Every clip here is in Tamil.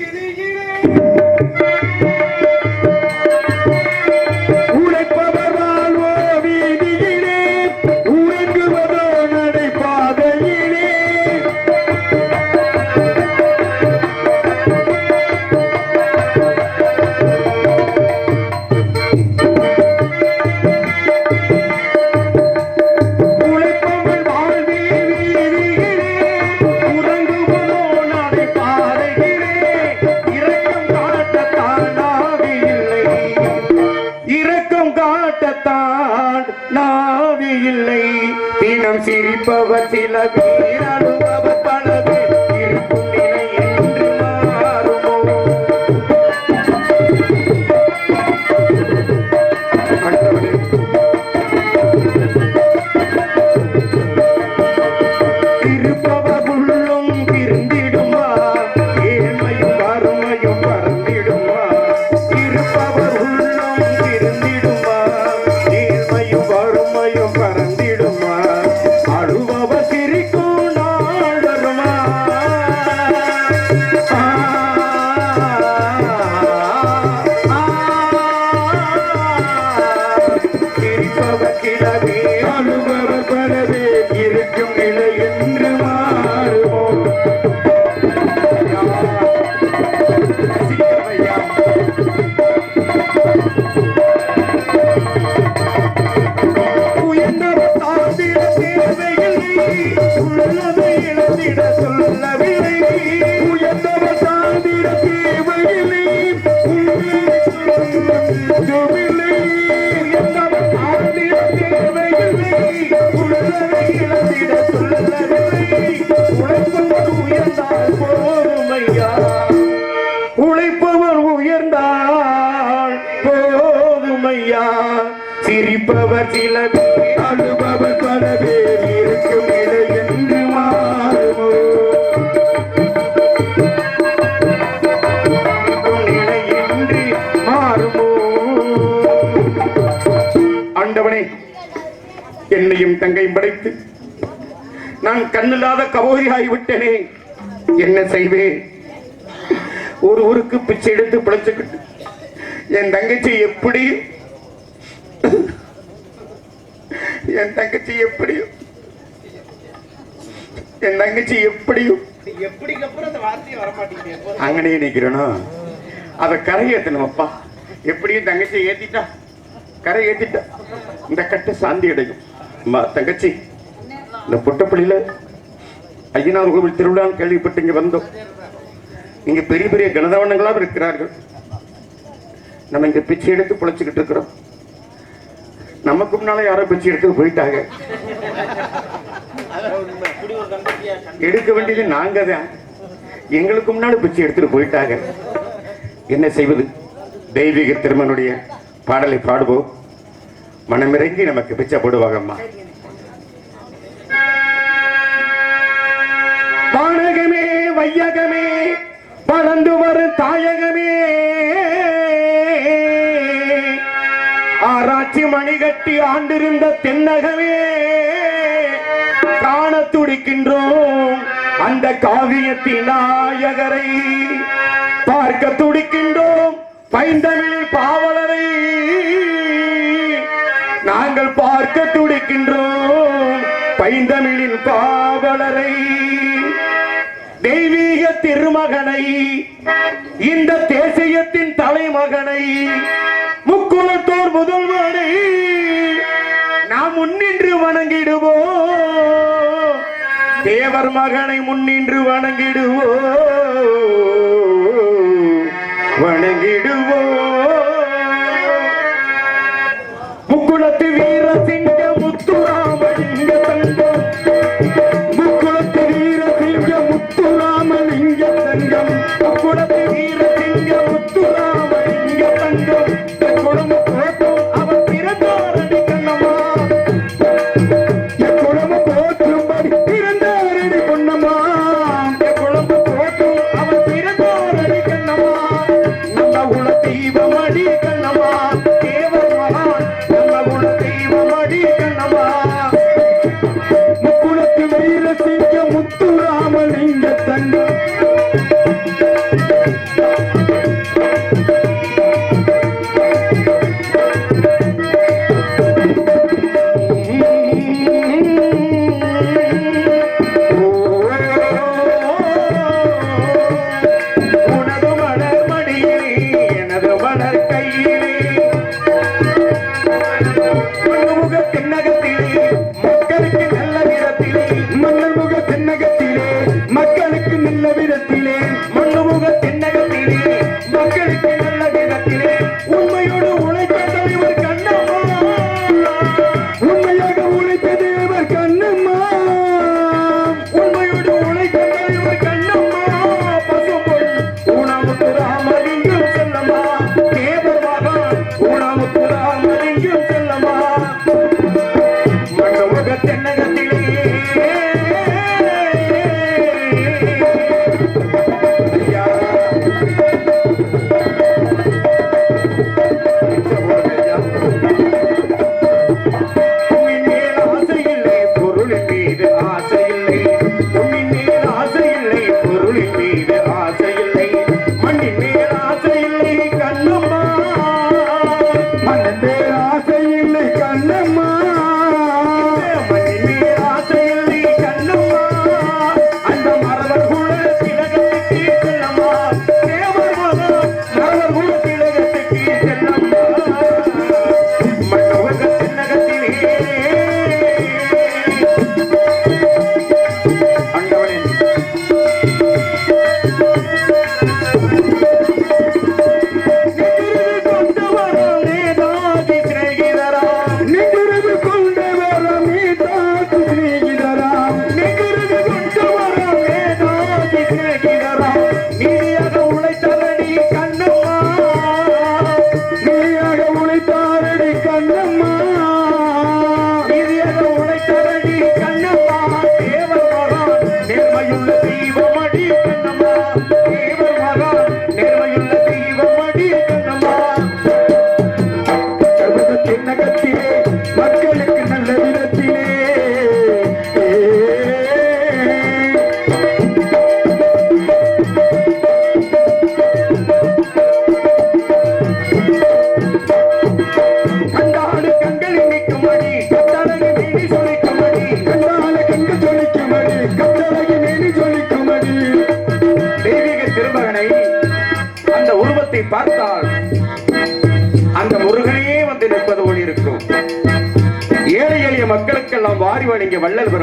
it is. என்னையும் தங்கையும் படைத்து நான் கண்ணில்லாத கபோரி ஆகிவிட்டேனே என்ன செய்வேன்? ஒரு ஊருக்கு பிச்சை எடுத்து பிழைச்சுக்கிட்டு என் தங்கச்சி எப்படி? என் தங்கச்சி எப்படியும் என் தங்கச்சி எப்படியும் எப்படிக்கு அப்புறம் அந்த அங்கனே நிக்கிறனோ? அதை கரை ஏத்தணும்ப்பா. எப்படியும் தங்கச்சி ஏத்திட்டா? கரை ஏத்திட்டா. இந்த கட்டு சாந்தி அடையும் தங்கச்சி இந்த புட்டப்பள்ளியில ஐயனார் கோவில் திருவிழான்னு கேள்விப்பட்டு இங்க வந்தோம். இங்க பெரிய பெரிய கணதவனங்களாம் இருக்கிறார்கள். நம்ம இங்க பிச்சை எடுத்து பிழைச்சுக்கிட்டு இருக்கிறோம். நமக்கு முன்னால யாரோ பிச்சை எடுத்து போயிட்டாங்க. எடுக்க வேண்டியது நாங்க தான். எங்களுக்கு முன்னாடி பிச்சை எடுத்துட்டு போயிட்டாங்க. என்ன செய்வது? தெய்வீக திருமனுடைய பாடலை பாடுவோம். மனமிறங்கி நமக்கு பிச்சை போடுவாங்கம்மா. வானகமே வையகமே வளர்ந்து வரும் தாயகமே. ஆராய்ச்சி மணிகட்டி ஆண்டிருந்த தென்னகமே. காண துடிக்கின்றோம் அந்த காவியத்தின் நாயகரை. பார்க்க துடிக்கின்றோம் பைந்தமிழ் பார்க்க பைந்தமிழின் பாவலரை தெய்வீக திருமகனை இந்த தேசியத்தின் தலைமகனை முக்குலத்தோர் முதல்வனை நாம் முன்னின்று வணங்கிடுவோம். தேவர் மகனை முன்னின்று வணங்கிடுவோம். வணங்கி Thank.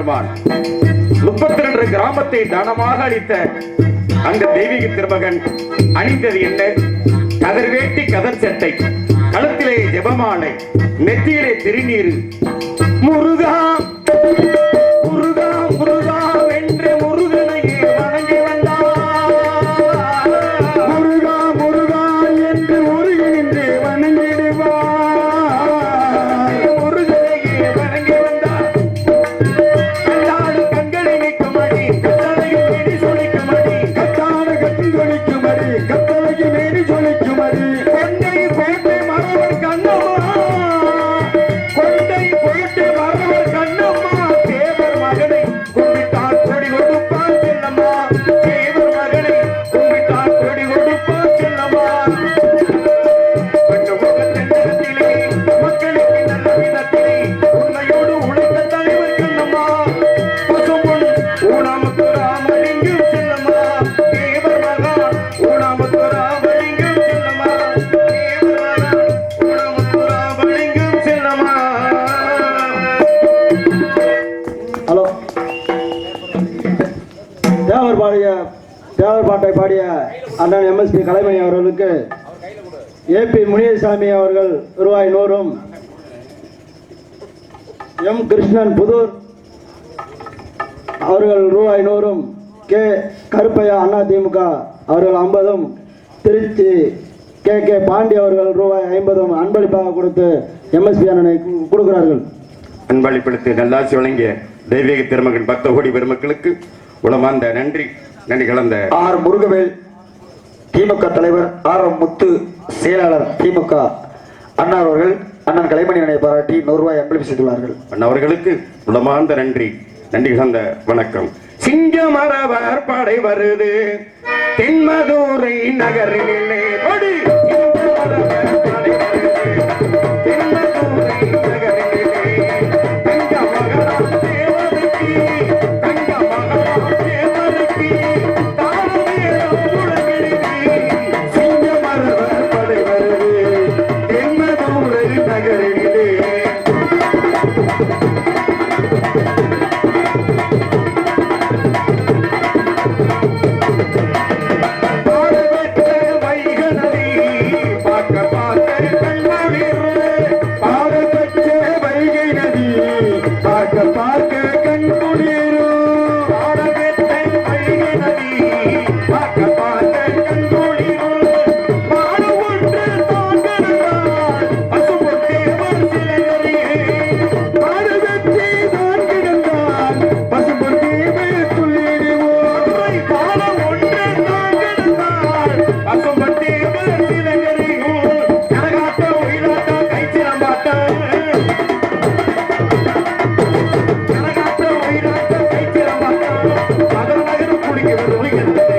பெருமான். முப்பத்தி ரெண்டு கிராமத்தை தானமாக அளித்த அந்த தெய்வீக திருமகன் அணிந்தது என்ன? கதர் வேட்டி கதர் சட்டை கழுத்திலே ஜெபமாலை நெத்தியிலே திருநீர் திரு கலைமணி அவர்களுக்கு பி முனியசாமி அவர்கள் ரூபாய் நூறும். எம் கிருஷ்ணன் புதூர் அவர்கள் ரூபாய் நூறும். கே கருப்பையா அண்ணா திமுக அவர்கள் ஐம்பதும். திருச்சி கே கே பாண்டி அவர்கள் ரூபாய் ஐம்பதும். அன்பளிப்பாக கொடுத்து எம்எஸ்பி அண்ணனை கொடுக்கிறார்கள். அன்பளிப்படுத்தி நல்லாசி வழங்கிய தெய்வீக திருமகன் பத்து கோடி பெருமக்களுக்கு உளமார்ந்த நன்றி. நன்றி கலந்த ஆர். முருகவேல் திமுக தலைவர் ஆர் முத்து செயலாளர் திமுக அண்ணா அவர்கள் அண்ணன் கலைமணி அணையை பாராட்டி நூறுரூவாய் அன்பளிப்பு செய்துள்ளார்கள். அண்ணவர்களுக்கு உளமார்ந்த நன்றி. நன்றி கலந்த வணக்கம். சிங்கமரவர் படை வருது. தென்மதுரை நகரிலே விடுகின்ற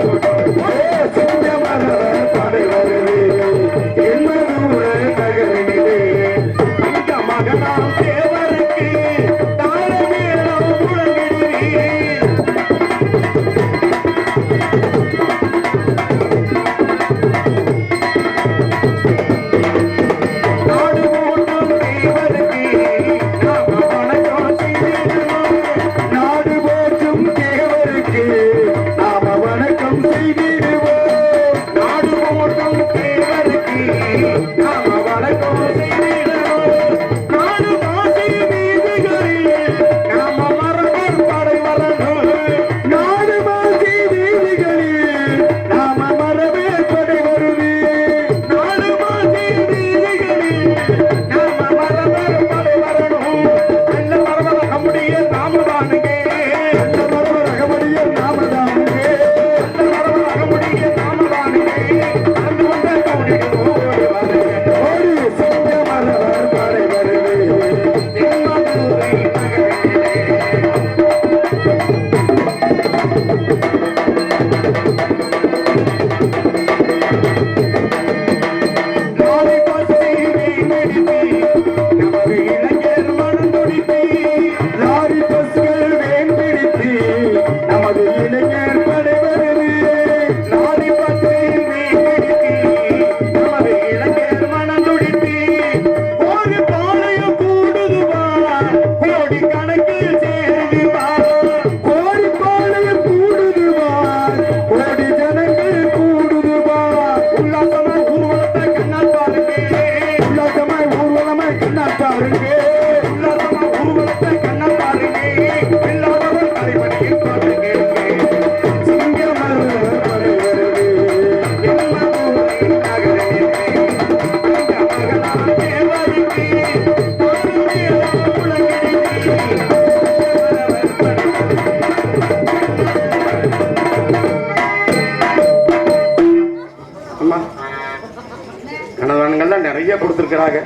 நிறைய கொடுத்துருக்கிறாங்க.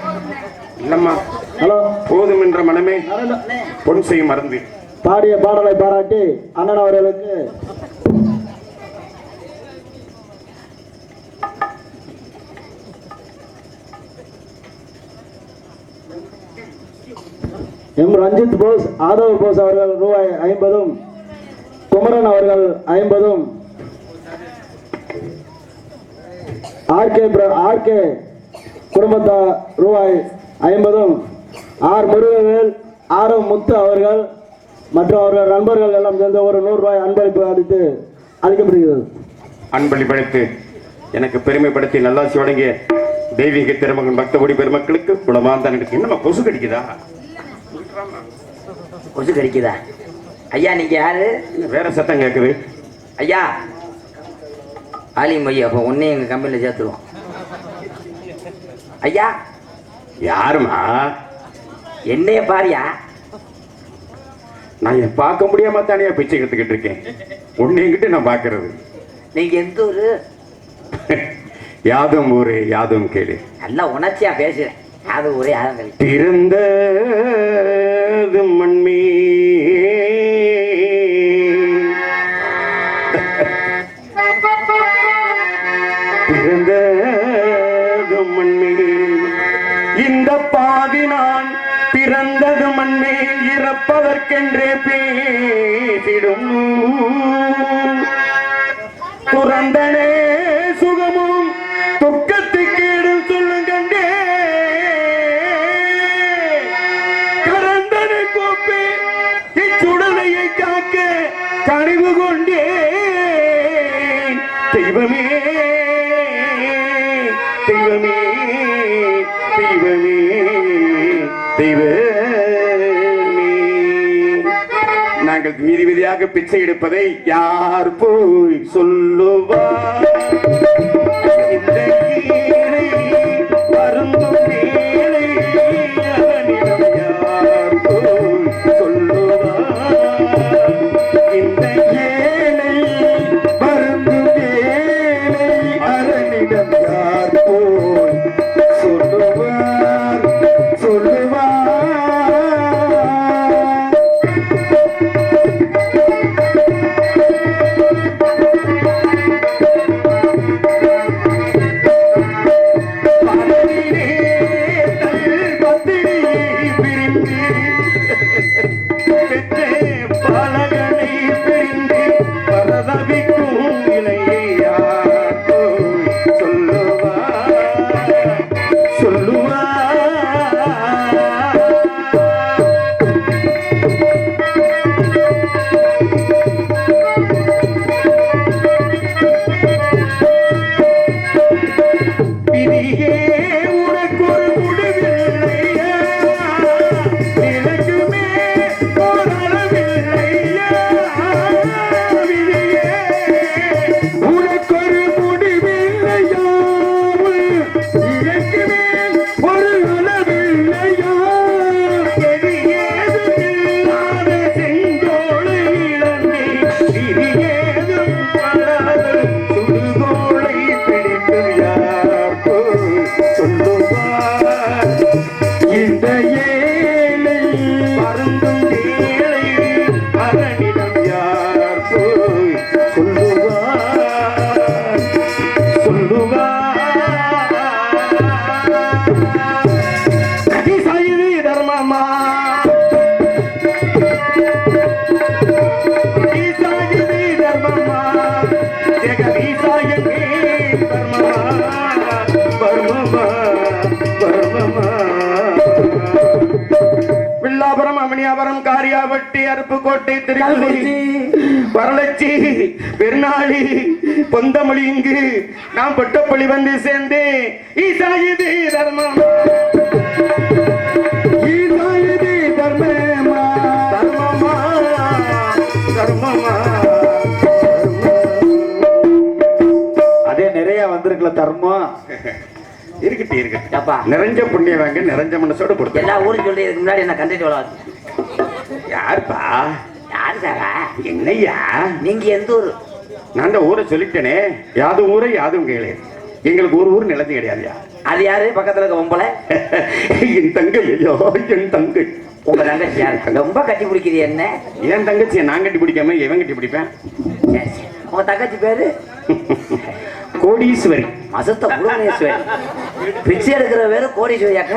இல்லம்மா ஹலோ போதும் என்ற மனமே பொன் செய்யும் மருந்து பாடிய பாடலை பாராட்டி அண்ணன் அவர்களுக்கு எம். ரஞ்சித் போஸ் ஆதவ் போஸ் அவர்கள் ரூபாய் ஐம்பதும் குமரன் அவர்கள் ஐம்பதும் ஆர்கே ஆர்கே குடும்பத்தார் ரூபாய் ஐம்பதும் R Murugavel R M Muthu அவர்கள் மற்றும் அவர்கள் நண்பர்கள் எல்லாம் சேர்ந்து ஒரு நூறு ரூபாய் அன்பளிப்பு அளித்து அளிக்கப்படுகிறது. அன்பளிப்படைத்து எனக்கு பெருமைப்படுத்தி நல்லாசி வழங்கிய தெய்வீக திருமகன் பக்தகுடி பெருமக்களுக்கு குணமாந்தான் எனக்கு என்னம்மா கொசு கடிக்குதா? கொசு கடிக்குதா? ஐயா நீங்க யாரு? வேற சத்தம் கேட்குது ஐயா ஆலிம் ஐயா அப்போ உன்னையும் எங்க கம்பெனியில் சேர்த்துருவோம். ஐயா யாருமா என்னைய பாரியா? நான் என் பார்க்க முடியாம தானே பிச்சை எடுத்துக்கிட்டு இருக்கேன். ஒன்னு என்கிட்ட நான் பார்க்கறது? நீங்க எந்த ஊரு? யாதும் ஊரே யாதும் கேளு நல்லா உணர்ச்சியா பேசுறேன். அது ஒரே ஆதங்கள் பிறந்த மண்மீ. இந்த பாதி நான் பிறந்தது மண்ணே இறப்பதற்கென்றே பேசிடும். துறந்தனே நாங்கள் பிச்சை எடுப்பதை யார் போய் சொல்லுவார் வரலட்சி பெருநாளி பொந்தமொழி இங்கு நாம் பொட்டப்பள்ளி வந்து சேர்ந்தேன். ஈசாயுதி தர்மம். ஈசாயுதி தர்மமா? தர்மமா தர்மமா அதே நிறைய வந்திருக்கல தர்மம். இருக்கட்டு இருக்கட்டு ஏப்பா நிறைஞ்ச புண்ணியம் வாங்க நிறைஞ்ச மனசோட கொடுத்து எல்லா ஊரும் சொல்லி முன்னாடி என்ன கண்டிட்டு வளர்த்து யாருப்பா? யாரு சாரா என்னய்யா நீங்க எந்த ஊரு? நான் அந்த ஊரை சொல்லிட்டேனே. யாதும் ஊரை யாதும் கேளு எங்களுக்கு ஒரு ஊர் நிலத்து கிடையாதுயா அது யாரு? பக்கத்துல இருக்க பொம்பளை என் தங்கை ஐயோ என் தங்கை. உங்க தங்கச்சி யாரு? ரொம்ப கட்டி பிடிக்குது என்ன? என் தங்கச்சியை நான் கட்டி பிடிக்காம எவன் கட்டி பிடிப்பேன். உங்க தங்கச்சி பேரு? கோடீஸ்வரி. மசத்த புவனேஸ்வரி பிச்சை எடுக்கிற பேரு கோடீஸ்வரியாக்க.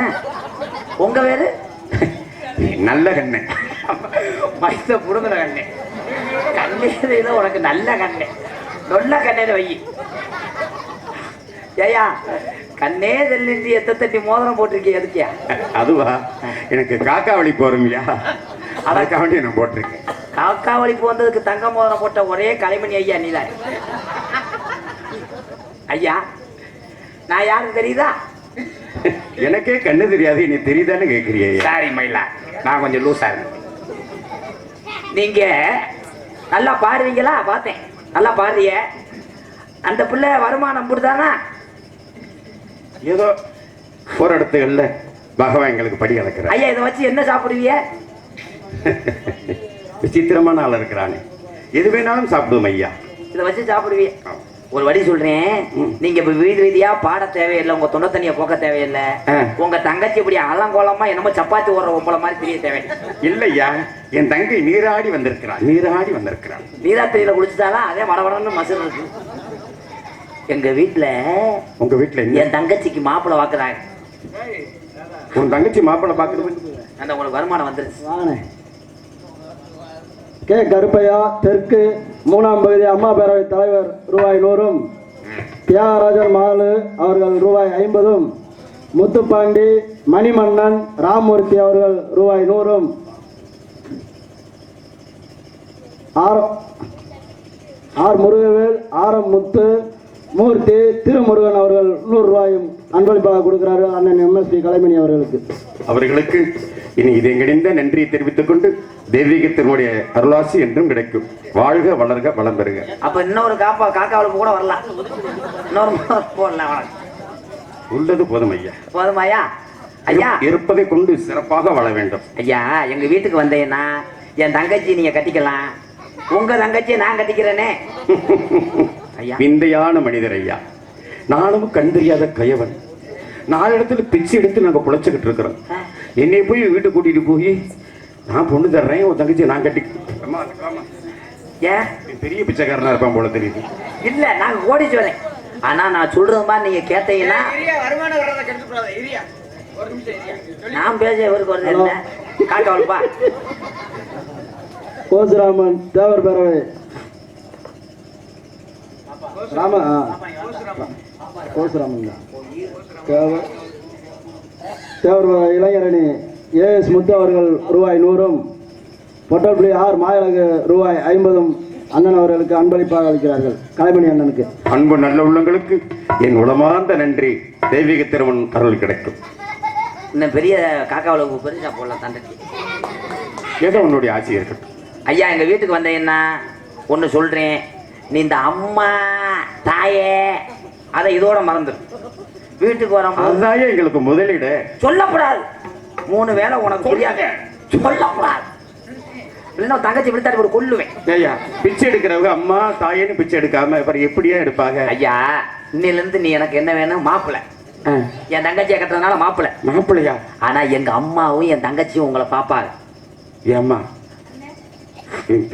உங்க பேரு? நல்ல கண்ணு மசத்த புடுங்குற கண்ணே. கண்ணே உனக்கு நல்ல கண்ணே. நல்ல கண்ணேன்னு வை. ஏயா கண்ணே தெல்லின்றி எத்த தட்டி மோதிரம் போட்டிருக்கீ எதுக்கியா? அதுவா? எனக்கு காக்கா வழி போறோம்யா அதுக்காக வேண்டி நான் போட்டிருக்கேன். காக்கா வலிப்பு வந்ததுக்கு தங்க மோதிரம் போட்ட ஒரே கலைமணி ஐயா நீதான் ஐயா நான் யாருக்கு தெரியுதா? எனக்கே கண்ணு தெரியாது நீ தெரியுதான்னு கேட்கிறியே சாரி மயிலா. நான் கொஞ்சம் லூஸா இருக்கேன் நீங்க நல்லா பாடுவீங்களா பார்த்தேன். நல்லா பாடுறிய அந்த பிள்ளை வருமானம் போட்டுதானா ஏதோ ஒரு இடத்துகள்ல பகவான் எங்களுக்கு படி அளக்கிறார். ஐயா இதை வச்சு என்ன சாப்பிடுவீங்க விசித்திரமான ஆள் இருக்கிறானே. எது வேணாலும் சாப்பிடுவோம் ஐயா. இதை வச்சு சாப்பிடுவீங்க ஒரு வழி சொல்றேன். நீங்க இப்ப வீதி வீதியா பாட தேவையில்லை உங்க தொண்டை தண்ணிய போக்க தேவையில்லை. உங்க தங்கச்சி இப்படி அலங்கோலமா என்னமோ சப்பாத்தி ஓடுற உம்பளை மாதிரி தெரிய தேவையில்லை இல்லையா? என் தங்கை நீராடி வந்திருக்கிறாள். நீராடி வந்திருக்கிறாள். நீராத்திரியில குளிச்சுட்டாலும் அதே மடமடன்னு மசுறு இருக்கு எங்க வீட்டுல உங்க வீட்டுல என் தங்கச்சிக்கு மாப்பிள்ளை வாக்குறாங்க உன் தங்கச்சி மாப்பிள்ளை பாக்குறது? அந்த உங்களுக்கு வருமானம் வந்துருச்சு. கே கருப்பையா தெற்கு மூணாம் பகுதி அம்மா பேரவை தலைவர் ரூபாய் நூறும் தியாகராஜன் மாலு அவர்கள் ரூபாய் ஐம்பதும் முத்துப்பாண்டி மணிமன்னன் ராமமூர்த்தி அவர்கள் ரூபாய் நூறும். ஆர் ஆர் முருகவேல் ஆரம் முத்து மூர்த்தி திருமுருகன் அவர்கள் நூறு ரூபாயும் அன்பளிப்பாக கொடுக்கிறார்கள் அண்ணன் எம்எஸ்பி கலைமணி அவர்களுக்கு. அவர்களுக்கு இனி இதயங்கடிந்த நன்றியை தெரிவித்துக் கொண்டு தெய்வீகத்தினுடைய அருளாசி என்றும் கிடைக்கும். வாழ்க வளர்க வளம் பெறுக. அப்ப இன்னொரு காப்பா காக்கா வளர்ப்பு கூட வரலாம். இன்னொரு போடலாம். உள்ளது போதும் ஐயா. போதுமாயா ஐயா? இருப்பதை கொண்டு சிறப்பாக வாழ வேண்டும். ஐயா எங்க வீட்டுக்கு வந்தேன்னா என் தங்கச்சி நீங்க கட்டிக்கலாம். உங்க தங்கச்சியை நான் கட்டிக்கிறேனே. ஐயா. விந்தையான மனிதர் ஐயா. நானும் கண் தெரியாத கயவன். நாலு இடத்துல பிச்சை எடுத்து நாங்க பிழைச்சுக்கிட்டு இருக்கிறோம். என்னை போய் வீட்டுக்கு கூட்டிட்டு போய் நான் பொண்ணு தர்றேன் உன் தங்கச்சி நான் கட்டி. ஏன்? நீ பெரிய பிச்சைக்காரனா இருப்பான் போல தெரியுது. இல்ல நாங்க கோடீஸ்வரன் ஆனா நான் சொல்றது மாதிரி நீங்க கேட்டீங்கன்னா வருமானம் வர்றதை ஒரு நிமிஷம் நான் பேச இவருக்கு வருது என்ன காக்கா வளர்ப்பா கோசுராமன் தேவர் பேரவை. ராம கோசுராமன். தான். தேவர் தேவர் இளைஞரணி. ஏஎஸ் முத்து அவர்கள் ரூபாய் நூறும் பொட்டல்புலி ஆர் மாயழகு ரூபாய் ஐம்பதும் அண்ணன் அவர்களுக்கு அன்பளிப்பாக அளிக்கிறார்கள். கலைமணி அண்ணனுக்கு. அன்பு நல்ல உள்ளங்களுக்கு என் உளமார்ந்த நன்றி. தெய்வீக திருமண் அருள் கிடைக்கும். இன்னும் பெரிய காக்கா வளர்ப்பு பெருசா போடலாம் தண்டச்சி ஏதோ உன்னுடைய ஆட்சி இருக்கட்டும் ஐயா எங்க வீட்டுக்கு வந்தீங்கன்னா ஒன்று சொல்றேன். நீ இந்த அம்மா தாயே அதை இதோட மறந்துடு வீட்டுக்கு வரும்போது அதுதான் எங்களுக்கு முதலீடு. சொல்லக்கூடாது மூணு வேளை உனக்கு புரியாது சொல்லக்கூடாது. இல்லைன்னா தங்கச்சி விழுத்தாடி போட்டு கொல்லுவேன். ஐயா பிச்சை எடுக்கிறவங்க அம்மா தாயேன்னு பிச்சை எடுக்காம அப்புறம் எப்படியா எடுப்பாங்க? ஐயா இன்னையில இருந்து நீ எனக்கு என்ன வேணும்? மாப்பிள்ளை. என் தங்கச்சியை கட்டுறதுனால மாப்பிள்ளை. மாப்பிள்ளையா? ஆனா எங்க அம்மாவும் என் தங்கச்சியும் உங்களை பாப்பாங்க ஏம்மா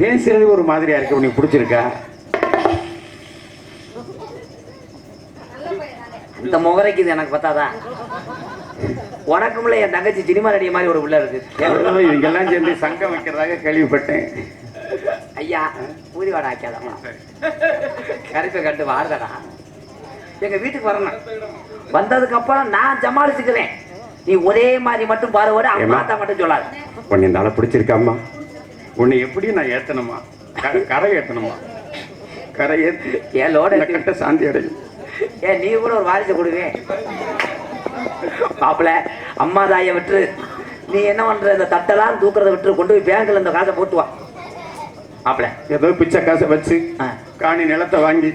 பேசுறது ஒரு மாதிரியா இருக்கு உனக்கு பிடிச்சிருக்கா? இந்த முகரைக்கு இது எனக்கு பத்தாதா? உனக்கும்ல என் தங்கச்சி சினிமா நடிகை மாதிரி ஒரு பிள்ளை இருக்கு. இவங்கெல்லாம் சேர்ந்து சங்கம் வைக்கிறதாக கேள்விப்பட்டேன். ஐயா ஊதி வாடா ஆக்காதம்மா கருப்பை கட்டு வாடுதடா எங்க வீட்டுக்கு வரணும். வந்ததுக்கு அப்புறம் நான் சமாளிச்சுக்கிறேன். நீ ஒரே மாதிரி மட்டும் பாருவோட ஏம்மா? அம்மாத்தா மட்டும் சொல்லாது. உன்னை இந்த ஆளை பிடிச்சிருக்காம்மா? உன்னை எப்படி நான் ஏத்தணுமா? கரை ஏத்தணுமா? கரை ஏத்து ஏன் லோட கட்ட சாந்தி அடையும். ஏன் நீ கூட ஒரு வாரிசு கொடுவேன் மாப்பிள அம்மா தாயை விட்டு நீ என்ன பண்ற? இந்த தட்டெல்லாம் தூக்குறத விட்டு கொண்டு போய் பேங்க்ல இந்த காசை போட்டு வா. மாப்பிள. ஏதோ பிச்சை காசை வச்சு. காணி நிலத்தை வாங்கி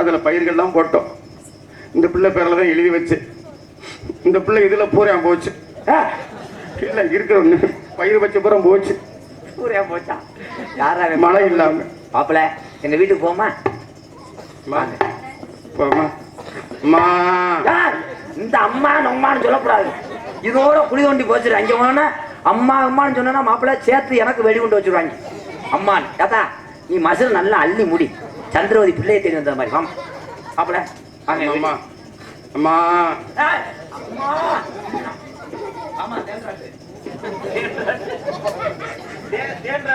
அதுல பயிர்கள்லாம் போட்டோம். இந்த பிள்ளை பேர்ல தான் எழுதி வச்சு. இந்த பிள்ளை இதுல பூரா போச்சு. இல்ல இருக்கிற ஒண்ணு பயிர் வச்ச பூரா போச்சு. சூர்யா போச்சா? யாரா மழை இல்லாம. மாப்பிள எங்க வீட்டுக்கு போமா. போமா அம்மா ஏய், இந்த அம்மா அம்மான்னு சொல்லக்கூடாது. இதோட குழி தோண்டி போச்சிரு அங்க போனா அம்மா அம்மான்னு சொன்னா மாப்பிள்ளை சேர்த்து எனக்கு வெடி கொண்டு வச்சிருவாங்க. அம்மான்னு. ஏத்தா நீ மசில் நல்லா அள்ளி முடி. சந்திரவதி பிள்ளையை தேடி வந்த மாதிரி. வாமா மாப்பிள்ளை வாங்க அம்மா. அம்மா. அம்மா.